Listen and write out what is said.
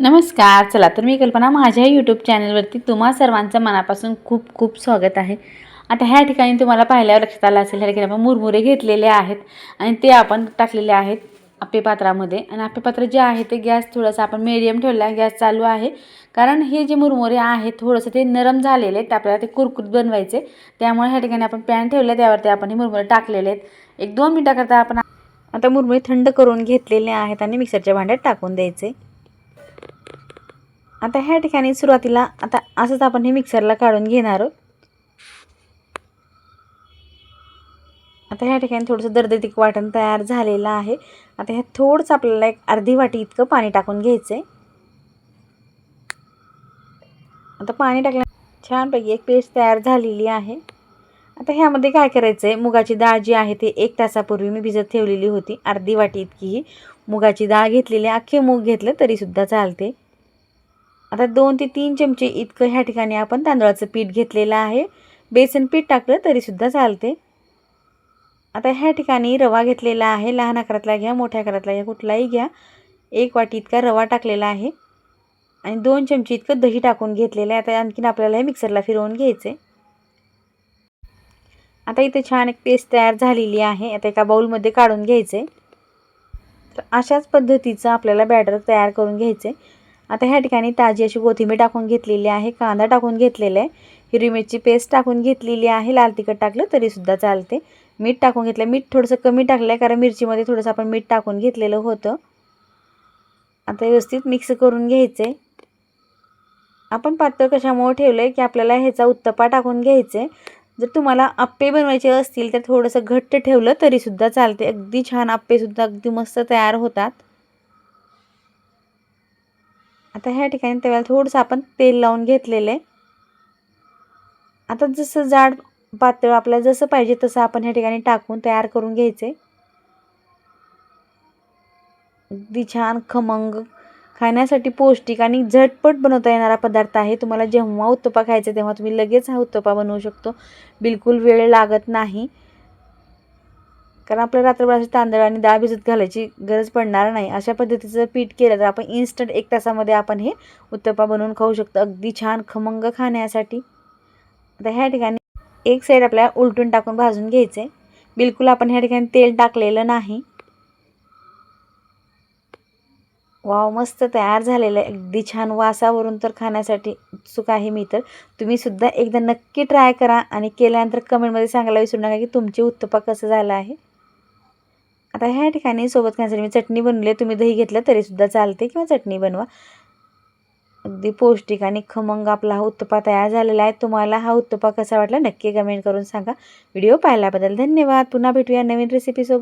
नमस्कार चला तर मी कल्पना माझ्या यूट्यूब चॅनलवरती तुम्हा सर्वांचं मनापासून खूप खूप स्वागत आहे. आता ह्या ठिकाणी तुम्हाला पाहिल्यावर लक्षात आलं असेल ह्या ठिकाणी आपण मुरमुरे घेतलेले आहेत आणि ते आपण टाकलेले आहेत आप्पे पात्रामध्ये. आणि आप्पे पात्र जे आहे ते गॅस थोडंसं आपण मिडियम ठेवला आहे गॅस चालू आहे. कारण हे जे मुरमुरे आहेत थोडंसं ते नरम झालेले आहेत आपल्याला ते कुरकुरीत बनवायचे. त्यामुळे ह्या ठिकाणी आपण पॅन ठेवले त्यावरती आपण हे मुरमुरे टाकलेले आहेत. एक दोन मिनटाकरता आपण आता मुरमुरे थंड करून घेतलेले आहेत आणि मिक्सरच्या भांड्यात टाकून द्यायचे. आता ह्या ठिकाणी सुरुवातीला आता असंच आपण हे मिक्सरला काढून घेणार आहोत. आता ह्या ठिकाणी थोडंसं दर्दतिक वाटण तयार झालेलं आहे. आता ह्या थोडंसं आपल्याला एक अर्धी वाटी इतकं पाणी टाकून घ्यायचं आहे आता पाणी टाकल्या छानपैकी एक पेस्ट तयार झालेली आहे. आता ह्यामध्ये काय करायचं आहे मुगाची डाळ जी आहे ती एक तासापूर्वी मी भिजत ठेवलेली होती. अर्धी वाटी इतकी ही. मुगाची डाळ घेतलेली अख्खे मूग घेतलं तरीसुद्धा चालते. आता दोन ते तीन चमचे इतकं ह्या ठिकाणी आपण तांदळाचं पीठ घेतलेलं आहे. बेसन पीठ टाकलं तरीसुद्धा चालते. आता ह्या ठिकाणी रवा घेतलेला आहे. लहान आकारातला घ्या मोठ्या आकारातला घ्या कुठलाही घ्या. एक वाटी इतका रवा टाकलेला आहे. आणि दोन चमचे इतकं दही टाकून घेतलेलं आहे. आता आणखीन आपल्याला हे मिक्सरला फिरवून घ्यायचे आता इथे छान एक पेस्ट तयार झालेली आहे. आता एका बाऊलमध्ये काढून घ्यायचे तर अशाच पद्धतीचं आपल्याला बॅटर तयार करून घ्यायचे आता ह्या ठिकाणी ताजी अशी कोथिंबीर टाकून घेतलेली आहे कांदा टाकून घेतलेला आहे हिरवी मिरची पेस्ट टाकून घेतलेली आहे लाल तिखट टाकलं तरीसुद्धा चालते. मीठ टाकून घेतलं मीठ थोडंसं कमी टाकलं आहे कारण मिरचीमध्ये थोडंसं आपण मीठ टाकून घेतलेलं होतं. आता व्यवस्थित मिक्स करून घ्यायचे आपण पातळ कशामुळे ठेवलं आहे की आपल्याला ह्याचा उत्तपा टाकून घ्यायचे जर तुम्हाला आप्पे बनवायचे असतील तर थोडंसं घट्ट ठेवलं तरीसुद्धा चालते. अगदी छान आप्पेसुद्धा अगदी मस्त तयार होतात. आता ह्या ठिकाणी तेव्हा थोडंसं आपण तेल लावून घेतलेलं आहे. आता जसं जाड पातळ आपल्याला जसं पाहिजे तसं आपण ह्या ठिकाणी टाकून तयार करून घ्यायचे अगदी छान खमंग खाण्यासाठी पौष्टिक आणि झटपट बनवता येणारा पदार्थ आहे. तुम्हाला जेव्हा उत्तपा खायचा तेव्हा तुम्ही लगेच हा उत्तपा बनवू शकतो. बिलकुल वेळ लागत नाही. कारण आपल्याला रात्रभर तांदळ आणि डाळ भिजत घालायची गरज पडणार नाही. अशा पद्धतीचं पीठ केलं तर आपण इन्स्टंट एक तासामध्ये आपण हे उत्तपा बनवून खाऊ शकतो. अगदी छान खमंग खाण्यासाठी. आता ह्या ठिकाणी एक साईड आपल्याला उलटून टाकून भाजून घ्यायचे बिलकुल आपण ह्या ठिकाणी तेल टाकलेलं नाही. वाव मस्त तयार झालेलं आहे. अगदी छान वासावरून तर खाण्यासाठी उत्सुक आहे मी तर. तुम्हीसुद्धा एकदा नक्की ट्राय करा आणि केल्यानंतर कमेंटमध्ये सांगायला विसरू नका की तुमची उत्तपा कसं झालं आहे. आता ह्या ठिकाणी सोबत खाण्यासाठी मी चटणी बनवली तुम्ही दही घेतलं तरीसुद्धा चालते किंवा चटणी बनवा. अगदी पौष्टिक आणि खमंग आपला हा उत्तपा तयार झालेला आहे. तुम्हाला हा उत्तपा कसा वाटला नक्की कमेंट करून सांगा. व्हिडिओ पाहिल्याबद्दल धन्यवाद. पुन्हा भेटूया नवीन रेसिपीसोबत